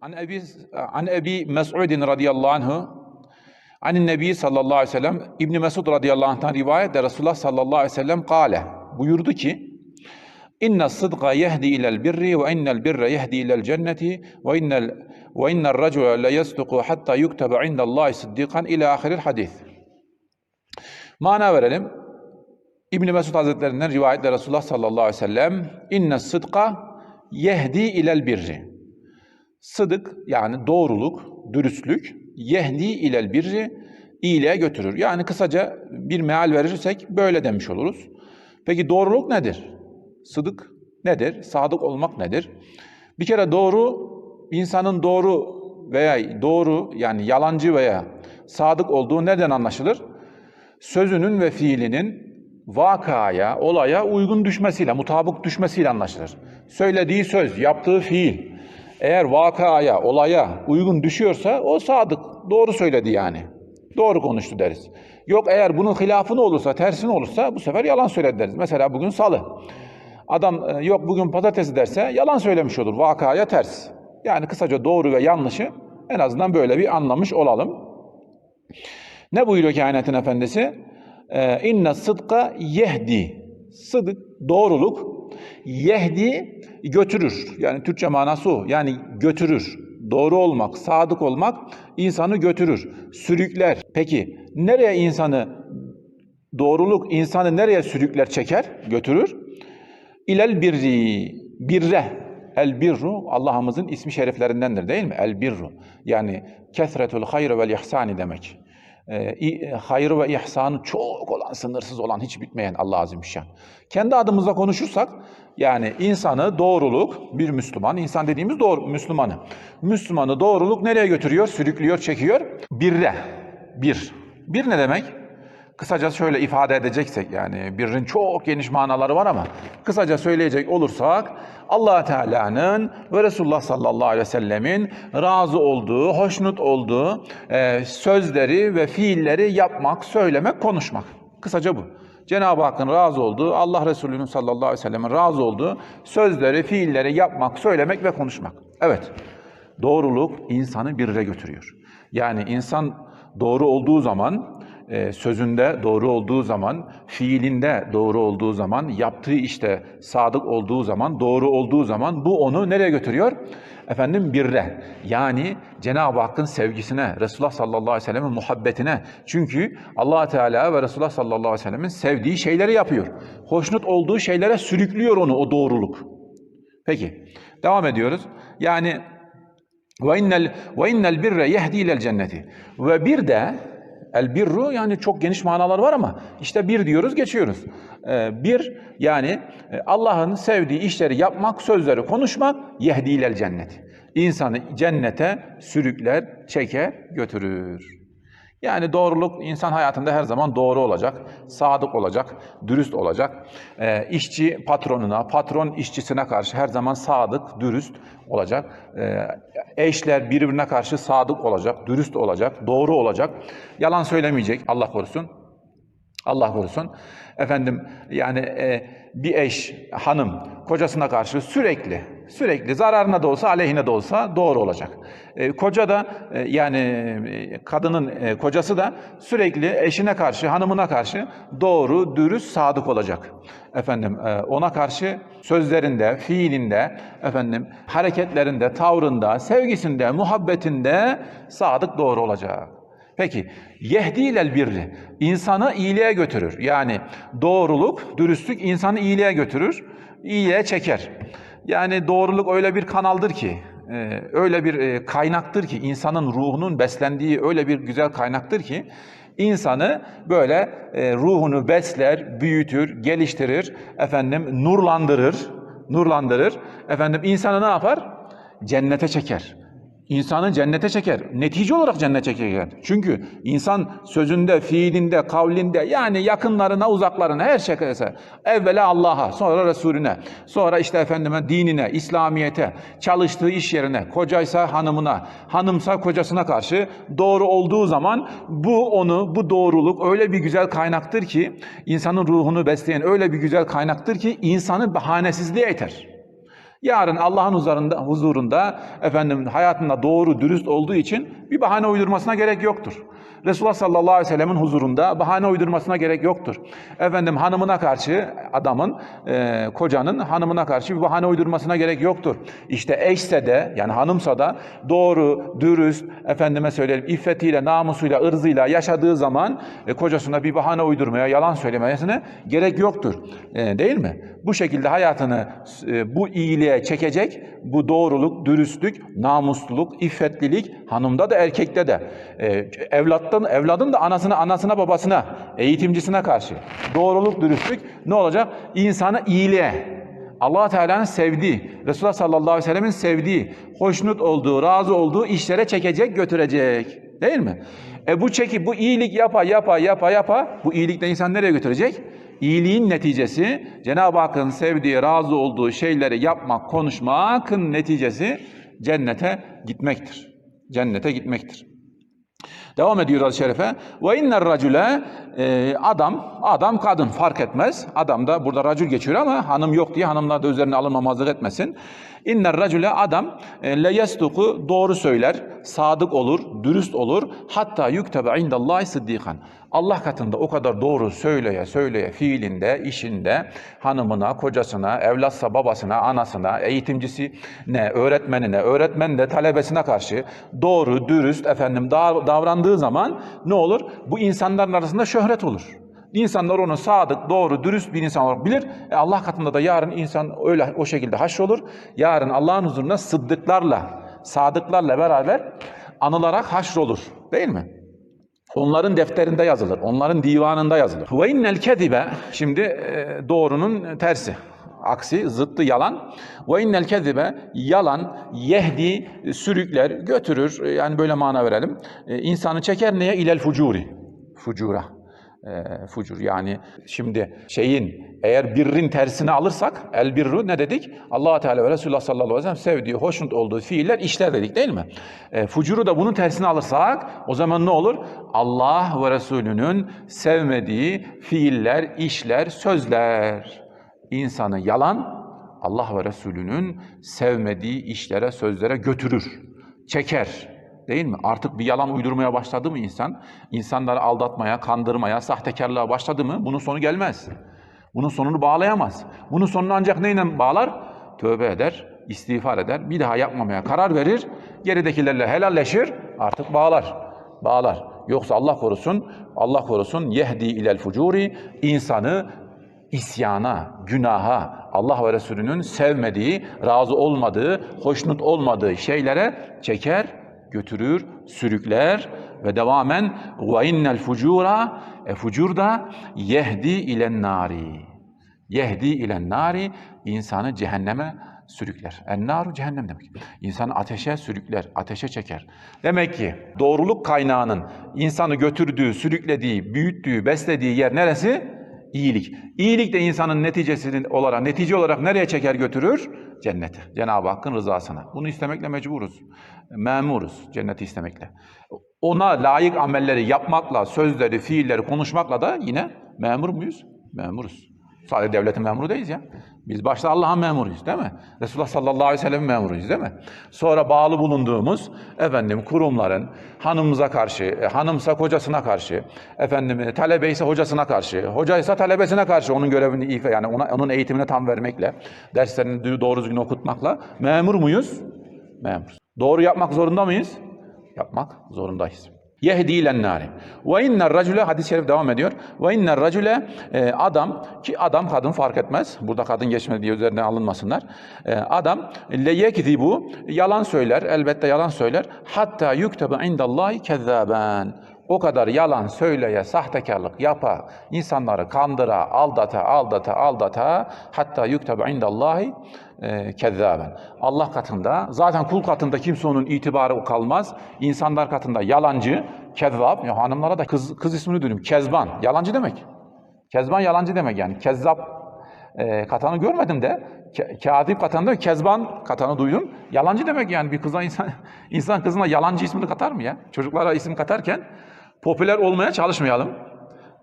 An Ebi, an Ebi Mes'udin radıyallahu anhu Anin Nebi sallallahu aleyhi ve sellem İbn Mesud radıyallahu anh'tan rivayet de Resulullah sallallahu aleyhi ve sellem kâle buyurdu ki İnne sıdqa yehdi ilel birri ve innel birre yehdi ilel cenneti ve innel ve innel racule le yasduku hatta yuktebe indallahi sıddikan ila ahiril hadis. Mana verelim. İbn Mesud Hazretlerinden rivayetle Resulullah sallallahu aleyhi ve sellem inne sıdqa yehdi ilel birri. Sıdık yani doğruluk, dürüstlük yehdi ilel birri iyiliğe götürür. Yani kısaca bir meal verirsek böyle demiş oluruz. Peki doğruluk nedir? Sıdık nedir? Sadık olmak nedir? Bir kere doğru insanın doğru veya doğru yani yalancı veya sadık olduğu nereden anlaşılır? Sözünün ve fiilinin vakaya, olaya uygun düşmesiyle, mutabık düşmesiyle anlaşılır. Söylediği söz, yaptığı fiil eğer vakaya, olaya uygun düşüyorsa o sadık, doğru söyledi yani. Doğru konuştu deriz. Yok eğer bunun hilafını olursa, tersini olursa bu sefer yalan söyledi deriz. Mesela bugün salı. Adam e, yok bugün pazartesi derse yalan söylemiş olur. Vakaya ters. Yani kısaca doğru ve yanlışı en azından böyle bir anlamış olalım. Ne buyuruyor kainatın efendisi? Ee, İnne sıdka yehdi. Sıdık, doğruluk. Yehdi götürür. Yani Türkçe manası o. Yani götürür. Doğru olmak, sadık olmak insanı götürür, sürükler. Peki nereye insanı, doğruluk insanı nereye sürükler, çeker, götürür? İlel birri, birre. El birru Allah'ımızın ismi şeriflerindendir değil mi? El birru. Yani kesretul hayr vel ihsani demek. E, hayır ve ihsanı çok olan, sınırsız olan, hiç bitmeyen Allah Azimüşşan. Kendi adımızla konuşursak, yani insanı doğruluk, bir Müslüman, insan dediğimiz doğru, Müslümanı. Müslümanı doğruluk nereye götürüyor? Sürüklüyor, çekiyor. Birre, bir. Bir ne demek? Kısaca şöyle ifade edeceksek yani birinin çok geniş manaları var ama kısaca söyleyecek olursak allah Teala'nın ve Resulullah sallallahu aleyhi ve sellemin razı olduğu, hoşnut olduğu e, sözleri ve fiilleri yapmak, söylemek, konuşmak. Kısaca bu. Cenab-ı Hakk'ın razı olduğu, Allah Resulü'nün sallallahu aleyhi ve sellemin razı olduğu sözleri, fiilleri yapmak, söylemek ve konuşmak. Evet, doğruluk insanı birine götürüyor. Yani insan doğru olduğu zaman sözünde doğru olduğu zaman, fiilinde doğru olduğu zaman, yaptığı işte sadık olduğu zaman, doğru olduğu zaman bu onu nereye götürüyor? Efendim birre. Yani Cenab-ı Hakk'ın sevgisine, Resulullah sallallahu aleyhi ve sellem'in muhabbetine. Çünkü allah Teala ve Resulullah sallallahu aleyhi ve sellem'in sevdiği şeyleri yapıyor. Hoşnut olduğu şeylere sürüklüyor onu o doğruluk. Peki, devam ediyoruz. Yani ve innel ve innel birre yehdi ilel cenneti. Ve bir de El birru yani çok geniş manaları var ama işte bir diyoruz geçiyoruz. Ee, bir yani e, Allah'ın sevdiği işleri yapmak, sözleri konuşmak yehdilel cennet. İnsanı cennete sürükler, çeker, götürür. Yani doğruluk insan hayatında her zaman doğru olacak, sadık olacak, dürüst olacak. E, işçi patronuna, patron işçisine karşı her zaman sadık, dürüst olacak. E, eşler birbirine karşı sadık olacak, dürüst olacak, doğru olacak. Yalan söylemeyecek Allah korusun. Allah korusun. Efendim yani e, bir eş, hanım kocasına karşı sürekli, sürekli zararına da olsa aleyhine de olsa doğru olacak. E, koca da e, yani e, kadının e, kocası da sürekli eşine karşı, hanımına karşı doğru, dürüst, sadık olacak. Efendim e, ona karşı sözlerinde, fiilinde, efendim hareketlerinde, tavrında, sevgisinde, muhabbetinde sadık doğru olacak. Peki, yehdilel birri, insanı iyiliğe götürür. Yani doğruluk, dürüstlük insanı iyiliğe götürür, iyiliğe çeker. Yani doğruluk öyle bir kanaldır ki, e, öyle bir e, kaynaktır ki, insanın ruhunun beslendiği öyle bir güzel kaynaktır ki, insanı böyle e, ruhunu besler, büyütür, geliştirir, efendim nurlandırır, nurlandırır. Efendim insanı ne yapar? Cennete çeker. İnsanı cennete çeker. Netice olarak cennete çeker. Çünkü insan sözünde, fiilinde, kavlinde yani yakınlarına, uzaklarına her şeyse evvela Allah'a, sonra Resulüne, sonra işte efendime dinine, İslamiyete, çalıştığı iş yerine, kocaysa hanımına, hanımsa kocasına karşı doğru olduğu zaman bu onu, bu doğruluk öyle bir güzel kaynaktır ki insanın ruhunu besleyen öyle bir güzel kaynaktır ki insanı bahanesizliğe iter. Yarın Allah'ın huzurunda, huzurunda efendim hayatında doğru, dürüst olduğu için bir bahane uydurmasına gerek yoktur. Resulullah sallallahu aleyhi ve sellemin huzurunda bahane uydurmasına gerek yoktur. Efendim hanımına karşı adamın, e, kocanın hanımına karşı bir bahane uydurmasına gerek yoktur. İşte eşse de yani hanımsa da doğru, dürüst, efendime söyleyelim iffetiyle, namusuyla, ırzıyla yaşadığı zaman e, kocasına bir bahane uydurmaya, yalan söylemesine gerek yoktur. E, değil mi? Bu şekilde hayatını e, bu iyiliğe çekecek, bu doğruluk, dürüstlük, namusluluk, iffetlilik hanımda da erkekte de. E, evlattan, evladın da anasına, anasına, babasına, eğitimcisine karşı. Doğruluk, dürüstlük ne olacak? İnsanı iyiliğe, allah Teala'nın sevdiği, Resulullah sallallahu aleyhi ve sellemin sevdiği, hoşnut olduğu, razı olduğu işlere çekecek, götürecek. Değil mi? E bu çeki, bu iyilik yapa, yapa, yapa, yapa, bu iyilik de insan nereye götürecek? İyiliğin neticesi, Cenab-ı Hakk'ın sevdiği, razı olduğu şeyleri yapmak, konuşmakın neticesi cennete gitmektir. Cennete gitmektir. Devam ediyor hadis-i şerife. Ve inner racule e, adam, adam kadın fark etmez. Adam da burada racül geçiyor ama hanım yok diye hanımlar da üzerine alınmamazlık etmesin. İnner racule adam e, le yestuku doğru söyler, sadık olur, dürüst olur. Hatta yüktebe indallahi sıddikan. Allah katında o kadar doğru söyleye söyleye fiilinde, işinde, hanımına, kocasına, evlatsa babasına, anasına, eğitimcisi ne, öğretmenine, öğretmen de talebesine karşı doğru, dürüst efendim dav- davrandığı zaman ne olur? Bu insanların arasında şöhret olur. İnsanlar onu sadık, doğru, dürüst bir insan olarak bilir. E Allah katında da yarın insan öyle o şekilde haşrolur. Yarın Allah'ın huzuruna sıddıklarla, sadıklarla beraber anılarak haşrolur. Değil mi? Onların defterinde yazılır, onların divanında yazılır. Ve innel kezibe, şimdi e, doğrunun tersi, aksi, zıttı yalan. Ve innel kezibe, yalan, yehdi, sürükler, götürür, e, yani böyle mana verelim. E, insanı çeker neye? İlel fucuri, fucura. E, fucur yani şimdi şeyin eğer birrin tersini alırsak el birru ne dedik? Allah Teala ve Resulullah sallallahu aleyhi ve sellem sevdiği, hoşnut olduğu fiiller işler dedik değil mi? E, fucuru da bunun tersini alırsak o zaman ne olur? Allah ve Resulünün sevmediği fiiller, işler, sözler. İnsanı yalan Allah ve Resulünün sevmediği işlere, sözlere götürür, çeker. Değil mi? Artık bir yalan uydurmaya başladı mı insan? İnsanları aldatmaya, kandırmaya, sahtekarlığa başladı mı bunun sonu gelmez. Bunun sonunu bağlayamaz. Bunun sonunu ancak neyle bağlar? Tövbe eder, istiğfar eder, bir daha yapmamaya karar verir, geridekilerle helalleşir, artık bağlar. Bağlar. Yoksa Allah korusun, Allah korusun yehdi ilel fucuri insanı isyana, günaha, Allah ve Resulünün sevmediği, razı olmadığı, hoşnut olmadığı şeylere çeker, götürür, sürükler ve devamen ve innel fucura e fucur da yehdi ilen nari. Yehdi ilen nari insanı cehenneme sürükler. En naru cehennem demek. İnsanı ateşe sürükler, ateşe çeker. Demek ki doğruluk kaynağının insanı götürdüğü, sürüklediği, büyüttüğü, beslediği yer neresi? İyilik. İyilik de insanın neticesinin olarak, netice olarak nereye çeker götürür? Cennete. Cenab-ı Hakk'ın rızasına. Bunu istemekle mecburuz. Memuruz cenneti istemekle. Ona layık amelleri yapmakla, sözleri, fiilleri konuşmakla da yine memur muyuz? Memuruz. Sadece devletin memuru değiliz ya. Biz başta Allah'ın memuruyuz değil mi? Resulullah sallallahu aleyhi ve sellem'in memuruyuz değil mi? Sonra bağlı bulunduğumuz efendim kurumların hanımımıza karşı, e, hanımsa kocasına karşı, efendim e, talebe ise hocasına karşı, hoca ise talebesine karşı onun görevini ifa yani ona, onun eğitimini tam vermekle, derslerini doğru düzgün okutmakla memur muyuz? Memuruz. Doğru yapmak zorunda mıyız? Yapmak zorundayız. Yehdi ilen nari. Ve inner racule hadis-i şerif devam ediyor. Ve inner racule e, adam ki adam kadın fark etmez. Burada kadın geçmedi diye üzerinden alınmasınlar. E, adam le yekzibu yalan söyler. Elbette yalan söyler. Hatta yuktebe indallahi kezzaben. O kadar yalan söyleye, sahtekarlık yapa, insanları kandıra, aldata, aldata, aldata hatta yuktebe indallahi e, kezzaben. Allah katında, zaten kul katında kimse onun itibarı kalmaz. İnsanlar katında yalancı, kezzab, ya hanımlara da kız, kız ismini duydum, kezban, yalancı demek. Kezban yalancı demek yani. Kezzap e, katanı görmedim de, ke, kâzip katanı kezban katanı duydum. Yalancı demek yani bir kıza insan, insan kızına yalancı ismini katar mı ya? Çocuklara isim katarken popüler olmaya çalışmayalım.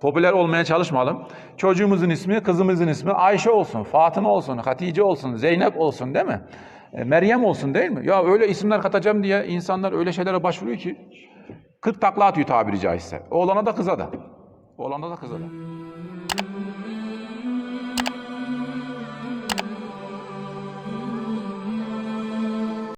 Popüler olmaya çalışmayalım. Çocuğumuzun ismi, kızımızın ismi Ayşe olsun, Fatıma olsun, Hatice olsun, Zeynep olsun değil mi? E, Meryem olsun değil mi? Ya öyle isimler katacağım diye insanlar öyle şeylere başvuruyor ki 40 takla atıyor tabiri caizse. Oğlana da kıza da. Oğlana da kıza da.